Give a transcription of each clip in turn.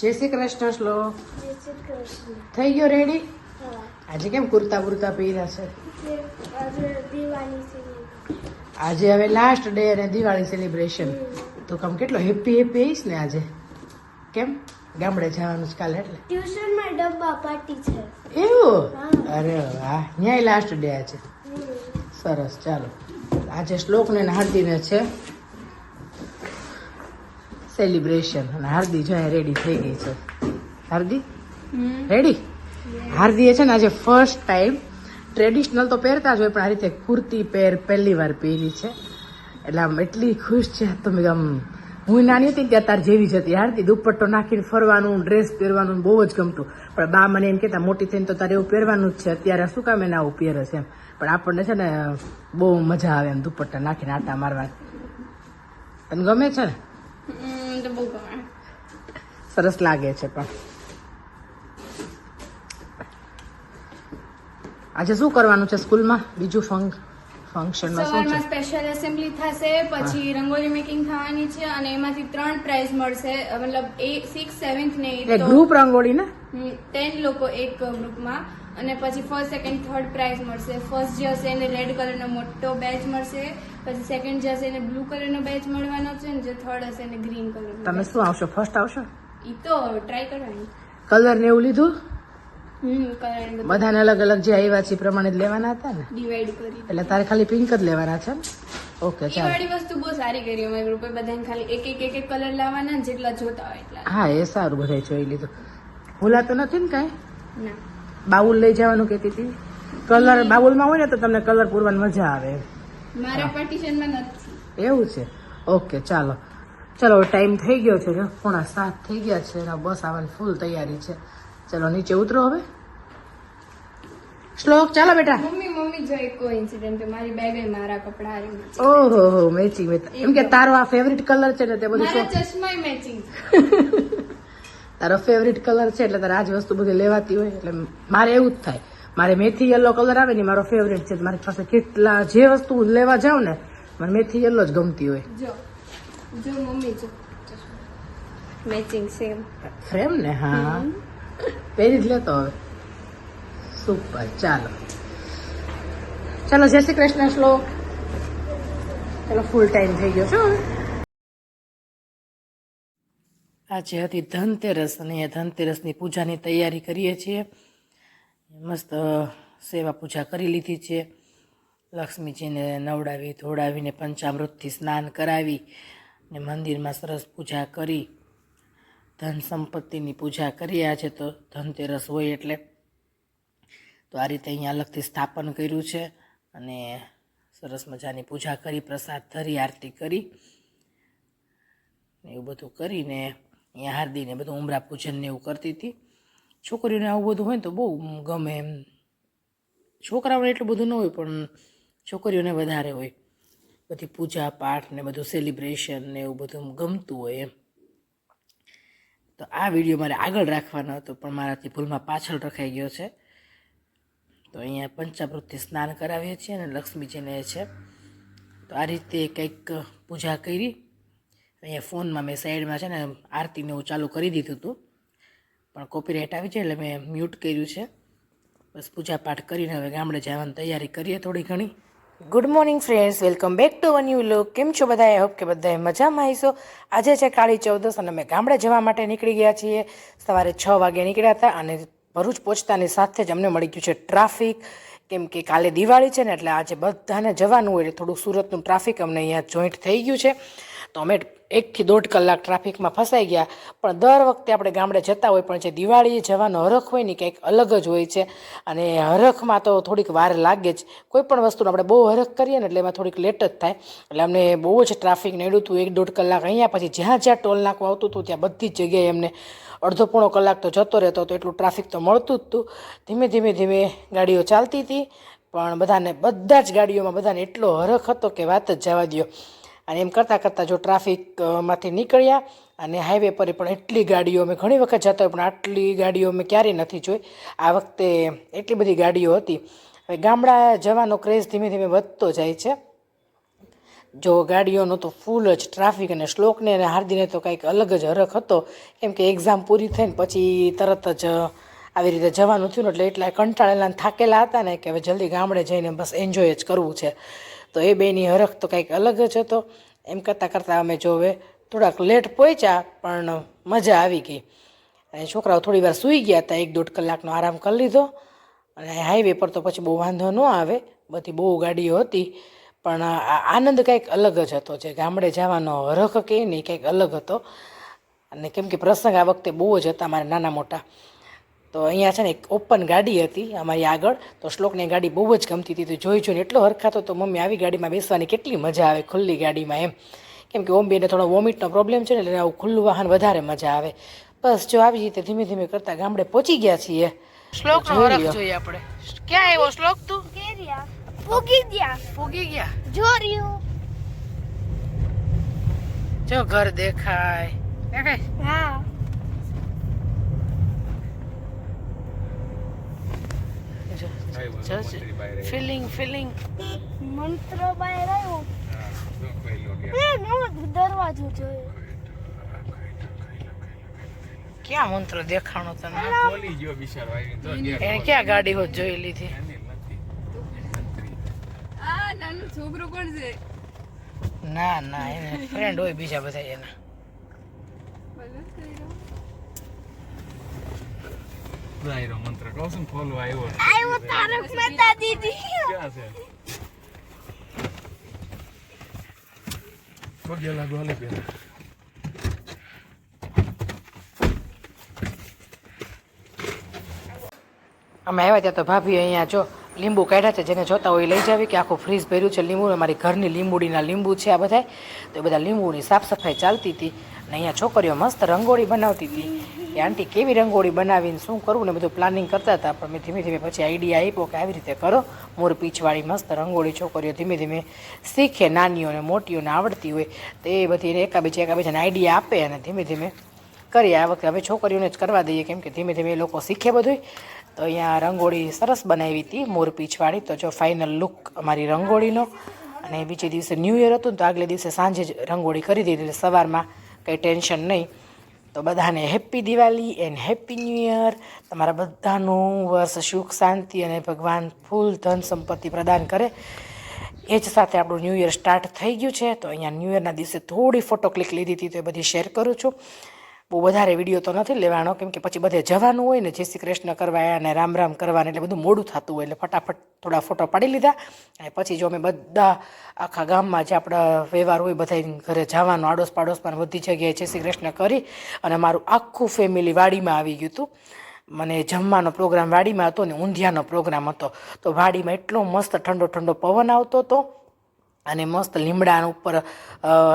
જય શ્રી કૃષ્ણ શ્લોક. કૃષ્ણ. થઈ ગયો રેડી આજે કેમ કુર્તા કુર્તા પહેર્યા છે? આજે હવે લાસ્ટ ડે અને દિવાળી સેલિબ્રેશન તો કમ કેટલો હેપી હેપી આવીશ ને આજે? કેમ? ગામડે જવાનું છે કાલે એટલે? ટ્યુશનમાં ડબ્બા પાર્ટી છે. એવું? અરે વાહ ન્યાય લાસ્ટ ડે આજે. સરસ ચાલો. આજે શ્લોકને ને હાર્દીને છે. સેલિબ્રેશન અને હાર્દી જો રેડી થઈ ગઈ છે. હાર્દી રેડી હાર્દીએ છે ને આજે ફર્સ્ટ ટાઈમ ટ્રેડિશનલ તો પહેરતા જ હોય પણ આ રીતે કુર્તી પહેર પહેલી વાર પહેરી છે. એટલે આમ એટલી ખુશ છે. તમે આમ હું નાની હતી ત્યાં તાર જેવી જ હતી. હારતી દુપટ્ટો નાખીને ફરવાનું ડ્રેસ પહેરવાનું બહુ જ ગમતું. પણ બા મને એમ કહેતા મોટી થઈને તો તારે એવું પહેરવાનું જ છે. અત્યારે શું કામ એને આવું પહેરે છે એમ. પણ આપણને છે ને બહુ મજા આવે એમ દુપટ્ટા નાખીને આટા મારવાની તને ગમે છે ને? તો બહુ ગમે. સરસ લાગે છે પણ. આજે શું કરવાનું છે સ્કૂલમાં? બીજું ફંક ફંક્શનમાં શું છે? સ્પેશિયલ એસેમ્બલી થશે પછી રંગોલી મેકિંગ થવાની છે અને એમાંથી ત્રણ પ્રાઇઝ મળશે. મતલબ એ સિક્સ સેવન્થ ને એ ગ્રુપ રંગોળી ને? ટેન લોકો એક ગ્રુપમાં અને પછી ફર્સ્ટ સેકન્ડ થર્ડ પ્રાઇઝ મળશે. ફર્સ્ટ જે હશે એને રેડ કલરનો મોટો બેચ મળશે. પછી સેકન્ડ જે હશે એને બ્લુ કલરનો બેચ મળવાનો છે ને જે થર્ડ હશે એને ગ્રીન કલર તમે શું આવશો? ફર્સ્ટ આવશો? ઈ તો ટ્રાય કરવાની. કલર ને એવું લીધું? હમ કલર બધાને અલગ અલગ જે આવ્યા છે પ્રમાણે જ લેવાના હતા ને? ડિવાઈડ કરી. એટલે તારે ખાલી પિંક જ લેવાના છે ઓકે ચાલ. વાળી વસ્તુ બહુ સારી કરી અમે ગ્રુપે બધાને ખાલી એક એક એક એક કલર લાવવાના ને જેટલા જોતા હોય એટલા. હા એ સારું બધા જોઈ લીધું. ભૂલાતું નથી ને કાંઈ? ના. બાઉલ લઈ જવાનું કહેતી હતી. કલર બાઉલમાં હોય ને તો તમને કલર પૂરવાની મજા આવે. મારા પાર્ટીશનમાં નથી. એવું છે? ઓકે ચાલો. ચલો ટાઈમ થઈ ગયો છે જો. પોણા સાત થઈ ગયા છે અને બસ આવવાની ફૂલ તૈયારી છે. ચલો નીચે ઉતરો હવે. શ્લોક ચાલો બેટા. મમ્મી મમ્મી જો એક ઇન્સિડન્ટ મારી બેગ એ મારા કપડા હારે. ઓહો હો મેચિંગ એમ કે તારો આ ફેવરિટ કલર છે ને તે બધું મારા ચશ્માય મેચિંગ તારો ફેવરિટ કલર છે એટલે તારે આ જ વસ્તુ બધી લેવાતી હોય એટલે મારે એવું જ થાય. મારે મેથી યલો કલર આવે ને મારો ફેવરેટ છે. મારી પાસે કેટલા જે વસ્તુ હું લેવા જાઉં ને મને મેથી યલો જ ગમતી હોય. જો જો મમ્મી જો. મેચિંગ સેમ ફ્રેમ ને? હા. પહેરી જ લેતો હવે. સુપર ચાલો. ચાલો જય શ્રી કૃષ્ણ શ્લોક. ચાલો ફૂલ ટાઈમ થઈ ગયો. છો આજે હતી ધનતેરસ અને એ ધનતેરસની પૂજાની તૈયારી કરીએ છીએ. મસ્ત સેવા પૂજા કરી લીધી છે. લક્ષ્મીજીને નવડાવી ધોડાવીને પંચામૃતથી સ્નાન કરાવી ને મંદિરમાં સરસ પૂજા કરી. ધન સંપત્તિની પૂજા કરી આજે તો ધનતેરસ હોય એટલે. તો આ રીતે અહીંયા અલગથી સ્થાપન કર્યું છે અને સરસ મજાની પૂજા કરી, પ્રસાદ ધરી, આરતી કરી. એવું બધું કરીને અહીંયા હાર્દીને બધું ઉમરા પૂજન ને એવું કરતી હતી. છોકરીઓને આવું બધું હોય ને તો બહુ ગમે એમ. છોકરાઓને એટલું બધું ન હોય, પણ છોકરીઓને વધારે હોય. બધી પૂજા પાઠ ને બધું સેલિબ્રેશન ને એવું બધું ગમતું હોય એમ. તો આ વીડિયો મારે આગળ રાખવાનો હતો, પણ મારાથી ભૂલમાં પાછળ રખાઈ ગયો છે. તો અહીંયા પંચામૃતથી સ્નાન કરાવીએ છીએ અને લક્ષ્મીજીને છે. તો આ રીતે કંઈક પૂજા કરી. અહીંયા ફોનમાં મેં સાઈડમાં છે ને આરતીને એવું ચાલુ કરી દીધું હતું. પણ કોપીરાઇટ આવી જાય એટલે મેં મ્યુટ કર્યું છે. બસ પૂજાપાઠ કરીને હવે ગામડે જવાની તૈયારી કરીએ થોડી ઘણી. Good morning friends welcome back to one you look કેમ છો બધા હોપ કે બધાએ મજામાં આવીશો આજે છે કાળી ચૌદસ અને અમે ગામડે જવા માટે નીકળી ગયા છીએ. સવારે છ વાગે નીકળ્યા હતા અને ભરૂચ પહોંચતાની સાથે જ અમને મળી ગયું છે ટ્રાફિક. કેમ કે કાલે દિવાળી છે ને એટલે આજે બધાને જવાનું હોય એટલે થોડું સુરતનું ટ્રાફિક અમને અહીંયા જોઈન્ટ થઈ ગયું છે. તો અમે એકથી દોઢ કલાક ટ્રાફિકમાં ફસાઈ ગયા. પણ દર વખતે આપણે ગામડે જતા હોય પણ જે દિવાળીએ જવાનો હરખ હોય ને કંઈક અલગ જ હોય છે. અને હરખમાં તો થોડીક વાર લાગે જ. કોઈ પણ વસ્તુનો આપણે બહુ હરખ કરીએ ને એટલે એમાં થોડીક લેટ જ થાય. એટલે અમને બહુ જ ટ્રાફિક નડ્યું હતું. એક દોઢ કલાક અહીંયા પછી જ્યાં જ્યાં ટોલ નાખવા આવતું હતું ત્યાં બધી જ જગ્યાએ અમને અડધો પોણો કલાક તો જતો રહેતો હતો. એટલું ટ્રાફિક તો મળતું જ હતું. ધીમે ધીમે ધીમે ગાડીઓ ચાલતી હતી. પણ બધાને, બધા જ ગાડીઓમાં બધાને એટલો હરખ હતો કે વાત જ જવા દ્યો. અને એમ કરતાં કરતાં જો ટ્રાફિકમાંથી નીકળ્યા અને હાઈવે પર પણ એટલી ગાડીઓ અમે ઘણી વખત જતા હોય પણ આટલી ગાડીઓ અમે ક્યારેય નથી જોઈ. આ વખતે એટલી બધી ગાડીઓ હતી. હવે ગામડા જવાનો ક્રેઝ ધીમે ધીમે વધતો જાય છે. જો ગાડીઓનો તો ફૂલ જ ટ્રાફિક અને શ્લોકને અને હાર્દીને તો કંઈક અલગ જ હરખ હતો. કેમ કે એક્ઝામ પૂરી થઈને પછી તરત જ આવી રીતે જવાનું થયું એટલે એટલા કંટાળેલા થાકેલા હતા ને કે હવે જલ્દી ગામડે જઈને બસ એન્જોય જ કરવું છે. તો એ બેની હરખ તો કંઈક અલગ જ હતો. એમ કરતાં કરતાં અમે જોવે થોડાક લેટ પહોંચ્યા પણ મજા આવી ગઈ. અને છોકરાઓ થોડી વાર સૂઈ ગયા હતા, એક દોઢ કલાકનો આરામ કરી લીધો. અને હાઈવે પર તો પછી બહુ વાંધો ન આવે, બધી બહુ ગાડીઓ હતી. પણ આનંદ કંઈક અલગ જ હતો, જે ગામડે જવાનો હરખ કે નહીં, કંઈક અલગ હતો. અને કેમ કે પ્રસંગ આ વખતે બહુ જ હતા, મારા નાના મોટા. તો અહીંયા છે ને એક ઓપન ગાડી હતી અમારી આગળ. તો શ્લોકને ગાડી બહુ જ ગમતી હતી. તો જોઈ જોઈને એટલો હરખાતો તો મમ્મી આવી ગાડીમાં બેસવાની કેટલી મજા આવે ખુલ્લી ગાડીમાં એમ. કેમ કે ઓમ્બીને બેને થોડો વોમિટનો પ્રોબ્લેમ છે ને એટલે આવું ખુલ્લું વાહન વધારે મજા આવે. બસ જો આવી રીતે ધીમે ધીમે કરતા ગામડે પહોંચી ગયા છીએ. શ્લોક જોઈએ આપણે. ક્યાં આવ્યો શ્લોક તું? કેરિયા પૂગી ગયા. ફૂગી ગયા. જોર્યું જો ઘર દેખાય દેખાય. હા. Feeling feeling. મંત્ર બહાર આવ્યો. એ નો દરવાજો જોયો ક્યાં મંત્ર દેખાણો તને બોલી ગયો બિચારો આવીને તો એને ક્યાં ગાડી હોત જોઈ લીધી? આ નાનું છોકરો કોણ છે? ના ના એને ફ્રેન્ડ હોય બીજા બધા એના. દાયરો મંત્ર. કહું છું ખોલવા આવ્યો. આવ્યો તારક મહેતા દીદી. ક્યાં છે? પગે લાગો હાલે પેલા અમે આવ્યા ત્યાં તો ભાભી અહીંયા જો લીંબુ કાઢ્યા છે જેને જોતા હોય લઈ જાવી કે આખું ફ્રીજ ભર્યું છે લીંબુ. અમારી ઘરની લીંબુડીના લીંબુ છે આ બધા તો એ બધા લીંબુની સાફ સફાઈ ચાલતી હતી અને અહીંયા છોકરીઓ મસ્ત રંગોળી બનાવતી હતી. કે આંટી કેવી રંગોળી બનાવીને શું કરવું ને બધું પ્લાનિંગ કરતા હતા, પણ મેં ધીમે ધીમે પછી આઈડિયા આપ્યો કે આવી રીતે કરો. મોર પીછવાળી મસ્ત રંગોળી છોકરીઓ ધીમે ધીમે શીખે, નાનીઓને, મોટીઓને આવડતી હોય, તો એ બધી એકાબીજા એકાબીજાને આઈડિયા આપે અને ધીમે ધીમે કરીએ. આ વખતે હવે છોકરીઓને જ કરવા દઈએ, કેમ કે ધીમે ધીમે એ લોકો શીખે બધું તો અહીંયા રંગોળી સરસ બનાવી હતી, મોર પીછવાળી. તો જો ફાઇનલ લુક અમારી રંગોળીનો. અને બીજે દિવસે ન્યૂ ઇયર હતું તો આગલે દિવસે સાંજે જ રંગોળી કરી દીધી. એટલે સવારમાં કંઈ ટેન્શન નહીં. તો બધાને happy Diwali and happy new year તમારા બધાનું વર્ષ સુખ, શાંતિ અને ભગવાન ફૂલ ધન સંપત્તિ પ્રદાન કરે. એ જ સાથે આપણું ન્યૂ ઇયર સ્ટાર્ટ થઈ ગયું છે. તો અહીંયા ન્યૂ ઇયરના દિવસે થોડી ફોટો ક્લિક લીધી હતી તો એ બધી શેર કરું છું. બહુ વધારે વીડિયો તો નથી લેવાનો, કેમ કે પછી બધે જવાનું હોય ને, જય શ્રી કૃષ્ણ કરવા અને રામ રામ કરવાને, એટલે બધું મોડું થતું હોય, એટલે ફટાફટ થોડા ફોટો પાડી લીધા. અને પછી જો અમે બધા આખા ગામમાં જે આપણા વ્યવહાર હોય બધા ઘરે જવાનું આડોશ પાડોશમાં બધી જગ્યાએ જય શ્રી કૃષ્ણ કરી અને મારું આખું ફેમિલી વાડીમાં આવી ગયું હતું. મને જમવાનો પ્રોગ્રામ વાડીમાં હતો ને ઊંધિયાનો પ્રોગ્રામ હતો. તો વાડીમાં એટલો મસ્ત ઠંડો ઠંડો પવન આવતો હતો. અને મસ્ત લીમડા ઉપર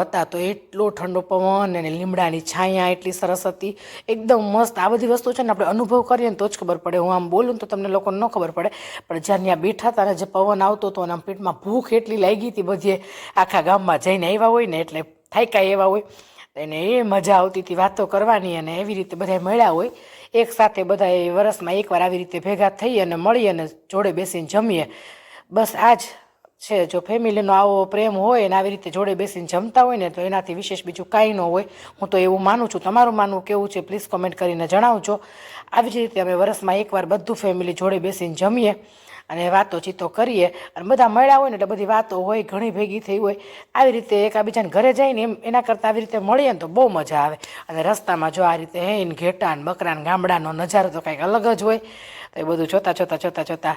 હતા. તો એટલો ઠંડો પવન અને લીમડાની છાયા એટલી સરસ હતી. એકદમ મસ્ત. આ બધી વસ્તુ છે ને આપણે અનુભવ કરીએ ને તો જ ખબર પડે. હું આમ બોલું તો તમને લોકોને ન ખબર પડે. પણ જ્યાં ત્યાં બેઠા હતા અને જે પવન આવતો હતો અને આમ પેટમાં ભૂખ એટલી લાગી હતી બધીએ આખા ગામમાં જઈને આવ્યા હોય ને, એટલે થાયકા એવા હોય. એને એ મજા આવતી હતી વાતો કરવાની અને એવી રીતે બધા મળ્યા હોય. એક સાથે બધા એ વરસમાં એકવાર આવી રીતે ભેગા થઈ અને મળી અને જોડે બેસીને જમીએ. બસ આ જ છે. જો ફેમિલીનો આવો પ્રેમ હોય અને આવી રીતે જોડે બેસીને જમતા હોય ને, તો એનાથી વિશેષ બીજું કાંઈ ન હોય. હું તો એવું માનું છું. તમારું માનવું કેવું છે? પ્લીઝ કોમેન્ટ કરીને જણાવજો. આવી જ રીતે અમે વરસમાં એકવાર બધું ફેમિલી જોડે બેસીને જમીએ અને વાતો ચીતો કરીએ. અને બધા મળ્યા હોય ને, એટલે બધી વાતો હોય, ઘણી ભેગી થઈ હોય. આવી રીતે એકાબીજાને ઘરે જઈને એમ એના કરતાં આવી રીતે મળીએ ને, તો બહુ મજા આવે. અને રસ્તામાં જો આ રીતે હેન, ઘેટા ને બકરા ગામડાનો નજારો તો કંઈક અલગ જ હોય. તો એ બધું જોતાં જોતાં જોતાં જોતાં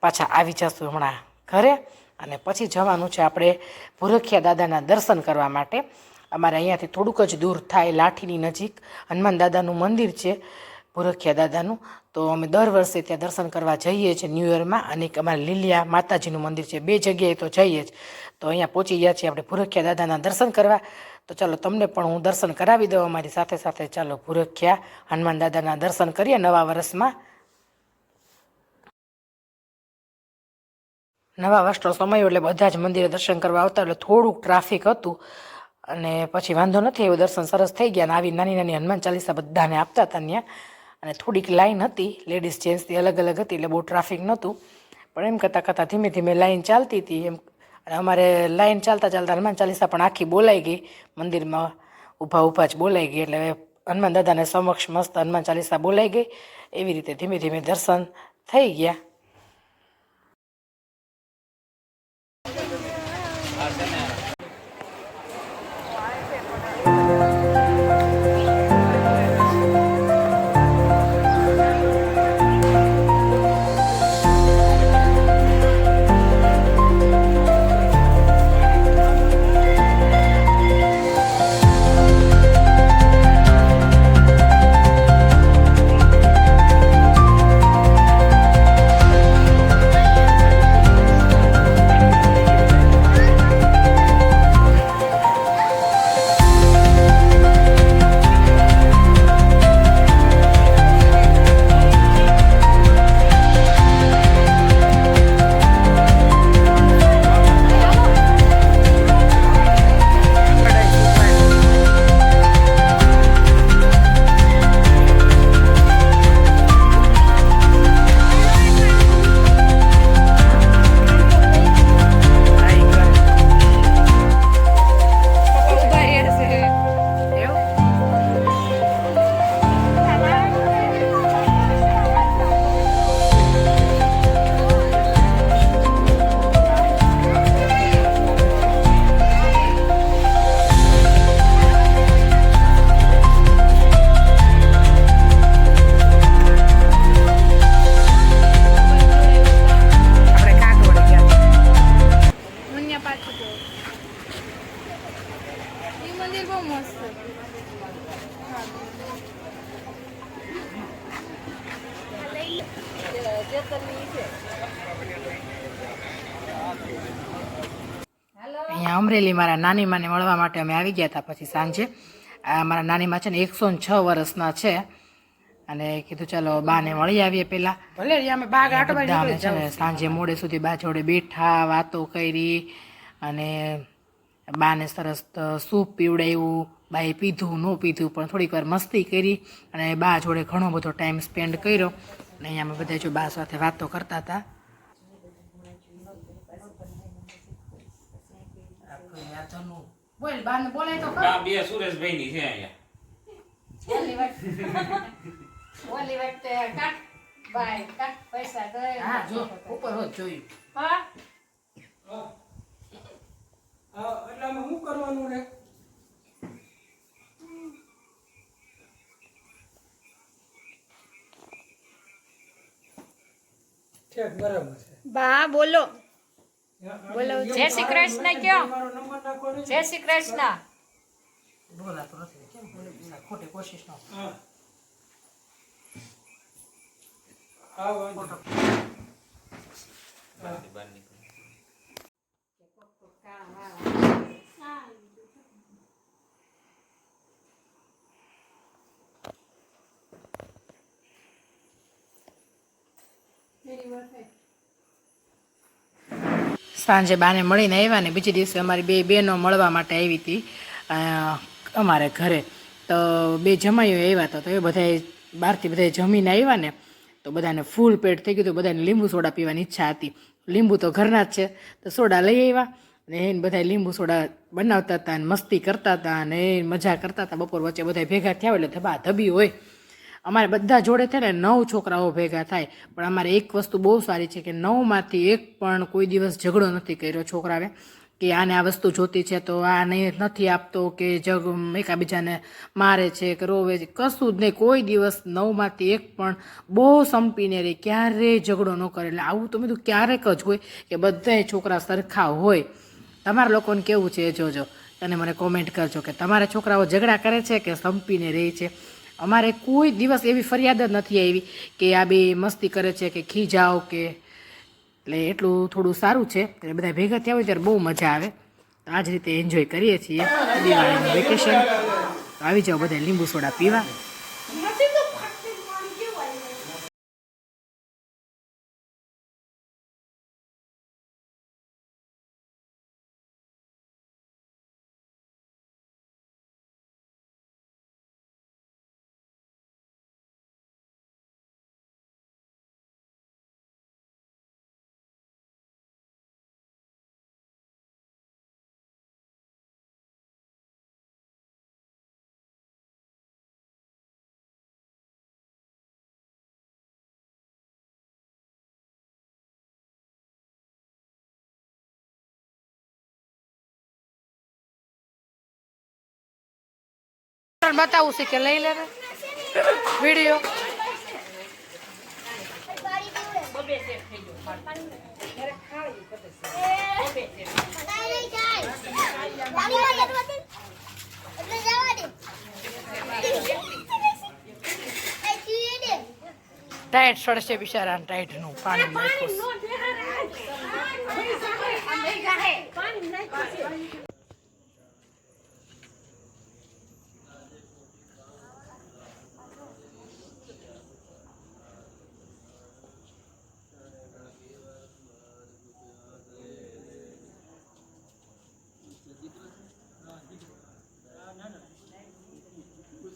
પાછા આવી જશું હમણાં ઘરે. અને પછી જવાનું છે આપણે ભૂરખિયા દાદાના દર્શન કરવા માટે. અમારે અહીંયાથી થોડુંક જ દૂર થાય લાઠીની નજીક. હનુમાન દાદાનું મંદિર છે, ભૂરખિયા દાદાનું. તો અમે દર વર્ષે ત્યાં દર્શન કરવા જઈએ છીએ ન્યૂ ઇયરમાં અને અમારે લીલિયા માતાજીનું મંદિર છે, બે જગ્યાએ તો જઈએ જ. તો અહીંયા પહોંચી ગયા છીએ આપણે ભૂરખિયા દાદાના દર્શન કરવા. તો ચાલો તમને પણ હું દર્શન કરાવી દઉં અમારી સાથે સાથે. ચાલો ભૂરખિયા હનુમાન દાદાના દર્શન કરીએ નવા વર્ષમાં. નવા વર્ષનો સમય એટલે બધા જ મંદિરે દર્શન કરવા આવતા એટલે થોડુંક ટ્રાફિક હતું. અને પછી વાંધો નથી, એવું દર્શન સરસ થઈ ગયા અને આવી નાની નાની હનુમાન ચાલીસા બધાને આપતા હતા ત્યાં. અને થોડીક લાઈન હતી લેડીઝ જેન્ટ્સની અલગ અલગ હતી એટલે બહુ ટ્રાફિક નહોતું. પણ એમ કરતાં કરતાં ધીમે ધીમે લાઈન ચાલતી હતી. એમ અને અમારે લાઈન ચાલતા ચાલતા હનુમાન ચાલીસા પણ આખી બોલાઈ ગઈ. મંદિરમાં ઊભા ઊભા જ બોલાઈ ગઈ એટલે હનુમાન દાદાને સમક્ષ મસ્ત હનુમાન ચાલીસા બોલાઈ ગઈ. એવી રીતે ધીમે ધીમે દર્શન થઈ ગયા. મારા નાનીમાને મળવા માટે અમે આવી ગયા હતા પછી સાંજે. આ મારા નાનીમાં છે ને એકસો ને છ વર્ષના છે. અને કીધું ચાલો બાને મળી આવીએ પેલા. ભલે અમે અમે છે ને સાંજે મોડે સુધી બા જોડે બેઠા વાતો કરી અને બાને સરસ સૂપ પીવડાવ્યું બાએ પીધું ન પીધું પણ થોડીક વાર મસ્તી કરી અને બા જોડે ઘણો બધો ટાઈમ સ્પેન્ડ કર્યો. અને અહીંયા અમે બધા જો બા સાથે વાતો કરતા હતા બોલ બાને બોલે તો આ બે સુરેશભાઈ ની છે અહીંયા. ઓલી વાત. ઓલી વાત તે કાટ બાય કાટ પૈસા તો હા જો ઉપર હો? જોયું હા એટલે આમાં શું કરવાનું રે? ઠીક બરાબર છે. બા બોલો. જય શ્રી કૃષ્ણ કયો જય શ્રી કૃષ્ણ બોલાતો નથી કેમ બોલે ખોટી કોશિશ ન બહાર નીકળો. સાંજે બાને મળીને આવ્યા ને બીજે દિવસે અમારી બે બહેનો મળવા માટે આવી હતી અમારે ઘરે. તો બે જમાઈઓ આવ્યા હતા, તો એ બધાએ બહારથી બધાએ જમીને આવ્યા ને, તો બધાને ફૂલ પેટ થઈ ગયું તો બધાને લીંબુ સોડા પીવાની ઈચ્છા હતી. લીંબુ તો ઘરના જ છે, તો સોડા લઈ આવ્યા ને એને બધા લીંબુ સોડા બનાવતા હતા અને મસ્તી કરતા હતા અને મજા કરતા હતા. બપોર વચ્ચે બધા ભેગા થયા એટલે ધબા ધબી હોય. અમારે બધા જોડે છે ને નવ છોકરાઓ ભેગા થાય. પણ અમારે એક વસ્તુ બહુ સારી છે કે નવમાંથી એક પણ કોઈ દિવસ ઝઘડો નથી કર્યો છોકરાએ. કે આને આ વસ્તુ જોતી છે તો આ નહીં નથી આપતો કે જગ એકાબીજાને મારે છે કે રોવે છે. કશું જ નહીં. કોઈ દિવસ નવમાંથી એક પણ બહુ સંપીને રહી ક્યારેય ઝઘડો ન કરે. એટલે આવું તો મેં ક્યારેક જ હોય કે બધાય છોકરા સરખા હોય. તમારા લોકોને કેવું છે એ જોજો. અને મને કોમેન્ટ કરજો કે તમારા છોકરાઓ ઝઘડા કરે છે કે સંપીને રહે છે? અમારે કોઈ દિવસ એવી ફરિયાદ જ નથી આવી કે આ બે મસ્તી કરે છે કે ખીજાવ કે એટલે એટલું થોડું સારું છે. એટલે બધા ભેગા થયા હોય ત્યારે બહુ મજા આવે. તો આ જ રીતે એન્જોય કરીએ છીએ. દિવાળીનું વેકેશન આવી જાઓ બધા લીંબુ સોડા પીવા. તારે બતાવું છે કે લઈ લે વીડિયો. ટાઈટ સડશે બિચારા ટાઈટનું પાણી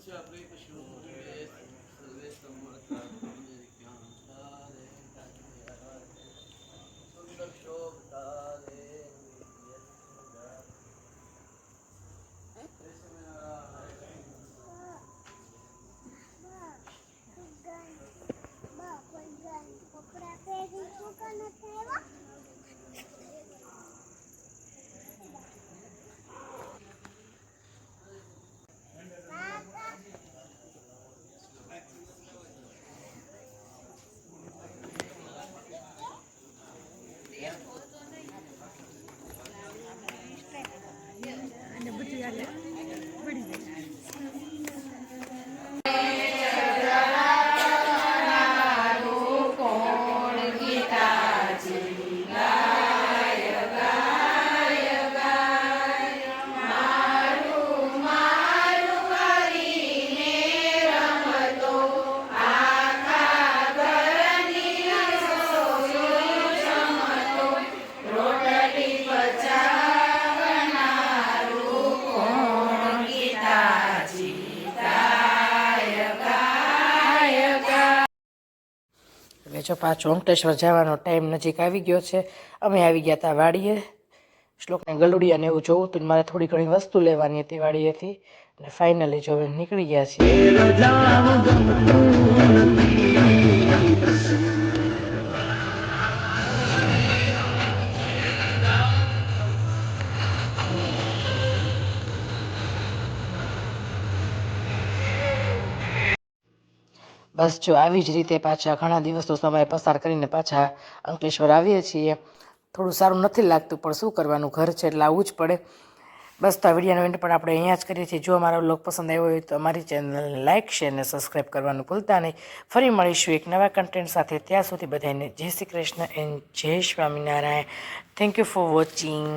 નાખ્યું છે. હવે જો પાછો અંકલેશ્વર જવાનો ટાઈમ નજીક આવી ગયો છે. અમે આવી ગયા હતા વાડીએ. શ્લોકને ગલુડિયા ને એવું જોવું હતું મારે થોડી ઘણી વસ્તુ લેવાની હતી વાડીએથી. અને ફાઇનલી જો નીકળી ગયા છીએ. બસ જો આવી જ રીતે પાછા ઘણા દિવસનો સમય પસાર કરીને પાછા અંકલેશ્વર આવીએ છીએ. થોડું સારું નથી લાગતું, પણ શું કરવાનું? ઘર છે એટલે આવવું જ પડે. બસ તો આ વિડીયોનો એન્ડ પણ આપણે અહીંયા જ કરીએ છીએ. જો અમારો લોક પસંદ આવ્યો હોય તો અમારી ચેનલને લાઇક શેર અને સબસ્ક્રાઈબ કરવાનું ભૂલતા નહીં. ફરી મળીશું એક નવા કન્ટેન્ટ સાથે. ત્યાં સુધી બધાને જય Shri Krishna and Jai Swaminarayan. Thank you for watching